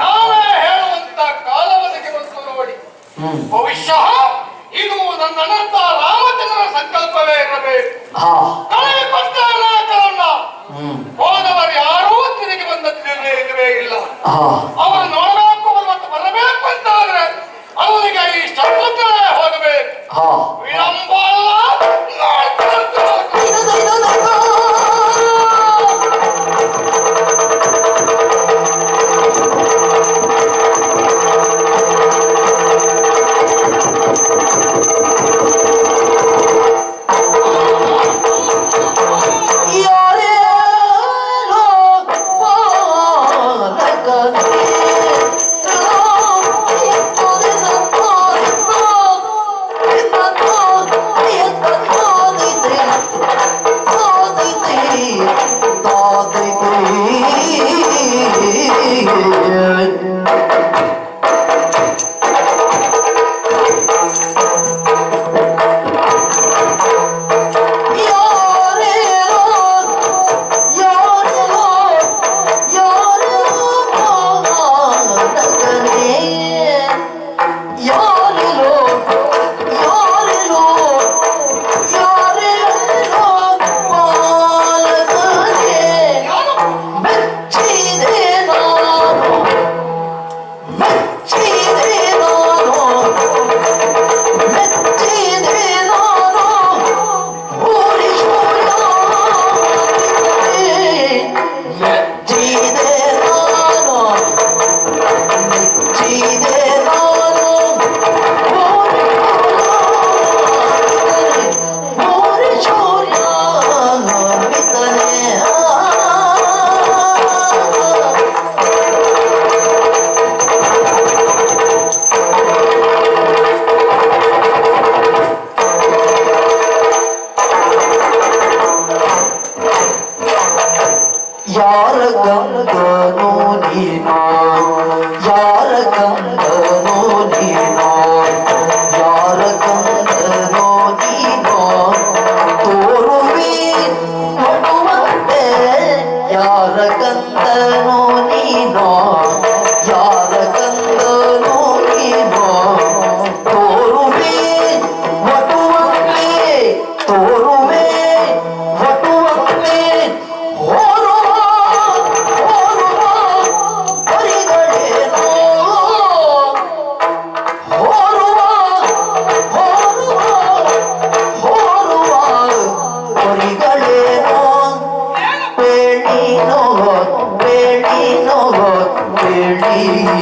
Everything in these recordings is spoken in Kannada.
ನಾವೇ ಹೇಳುವಂತ ಕಾಲ ಬದುಕಿ ಬಂತು ನೋಡಿ. ಭವಿಷ್ಯಃ ಇದು ನನ್ನ ಅನಂತ ರಾಮಚಂದ್ರನ ಸಂಕಲ್ಪವೇ ಇರಬೇಕು. ಕಳೆದುಕೊಂಡ ಹೋದವರು ಯಾರೂ ತಿರುಗಿ ಬಂದ ತಿರುಗೇ ಇಲ್ಲ. ಅವರು Maria.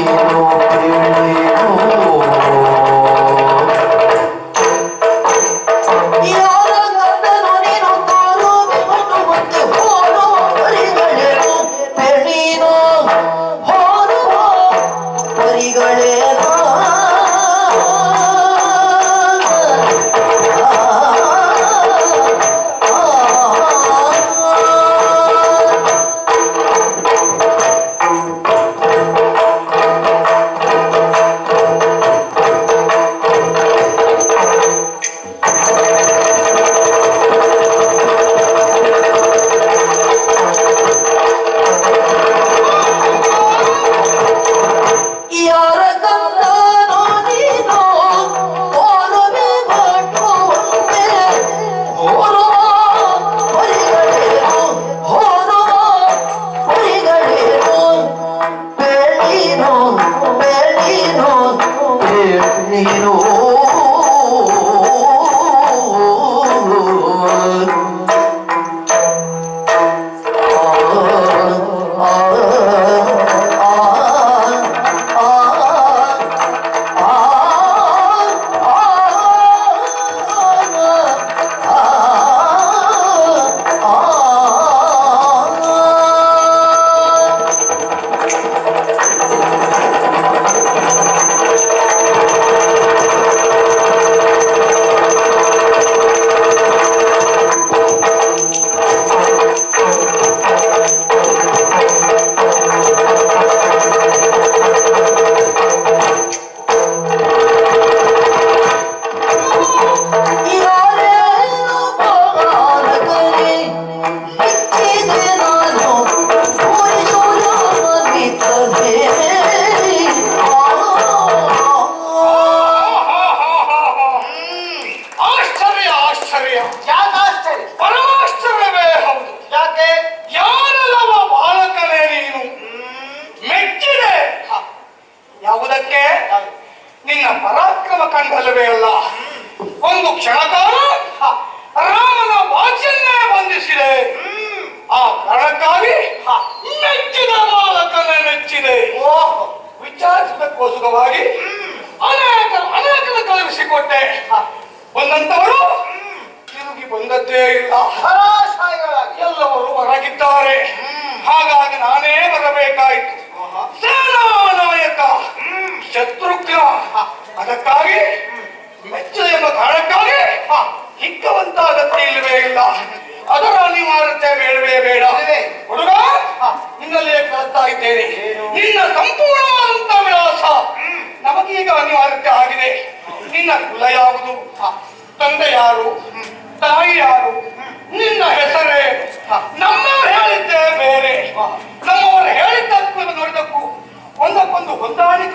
நோய் நோய் ಆಶ್ಚರ್ಯ ಯಾಕೆ ಆಶ್ಚರ್ಯ ಪರಾಶ್ಚರ್ಯವೇ ಹೌದು. ಯಾಕೆ? ಯಾರಲ್ಲವ ಬಾಲಕನೇ ನೀನು? ಮೆಚ್ಚಿದೆ. ಯಾವುದಕ್ಕೆ? ನಿನ್ನ ಪರಾಕ್ರಮ ಕಂಡಲವೇ ಅಲ್ಲ? ಒಂದು ಕ್ಷಣಕಾಲ ರಾಮನ ವಾಚನ್ನೇ ಬಂಧಿಸಿದೆ. ಆ ಕಾರಣಕ್ಕಾಗಿ ಮೆಚ್ಚಿದ ಬಾಲಕನೇ ಮೆಚ್ಚಿದೆ. ವಿಚಾರಿಸಬೇಕೋಸ್ಕರವಾಗಿ ಅನೇಕ ಅನೇಕ ಕಳುಹಿಸಿಕೊಟ್ಟೆ. ಬಂದಂತವರು ಬಂದದ್ದೇ ಇಲ್ಲ. ಹರಾಶಾಯಿಗಳಾಗಿ ಎಲ್ಲವರು ಹೊರಗಿದ್ದಾರೆ. ಹಾಗಾಗಿ ನಾನೇ ಬರಬೇಕಾಯಿತು. ನಾಯಕ ಶತ್ರುಘ್ನ ಅದಕ್ಕಾಗಿ ಮೆಚ್ಚ ಎಂಬ ಕಾರಣಕ್ಕಾಗಿ ಹ, ಅಗತ್ಯ ಇಲ್ಲವೇ ಇಲ್ಲ. ಅದರ ಅನಿವಾರ್ಯತೆ ಬೇಡವೇ ಬೇಡ? ಹುಡುಗ ನಿನ್ನಲ್ಲೇ ಕಳ್ತಾ ಇದ್ದೇನೆ. ನಿನ್ನ ಸಂಪೂರ್ಣವಾದಂತ ವಿಳಾಸ. ನಮಗೀಗ ಅನಿವಾರ್ಯತೆ ಆಗಿದೆ. ನಿನ್ನ ಕುಲ ಯಾವುದು? ತಂದೆ ಯಾರು? ತಾಯಿ ಯಾರು ನಿನ್ನ ಹೆಸರೇ. ನಮ್ಮವ್ರು ಹೇಳಿದ್ದೇ ಬೇರೆ. ನಮ್ಮವರು ಹೇಳಿದ್ದಕ್ಕೂ ನೋಡಿದಕ್ಕೂ ಒಂದಕ್ಕೊಂದು ಹೊಂದಾಣಿಕೆ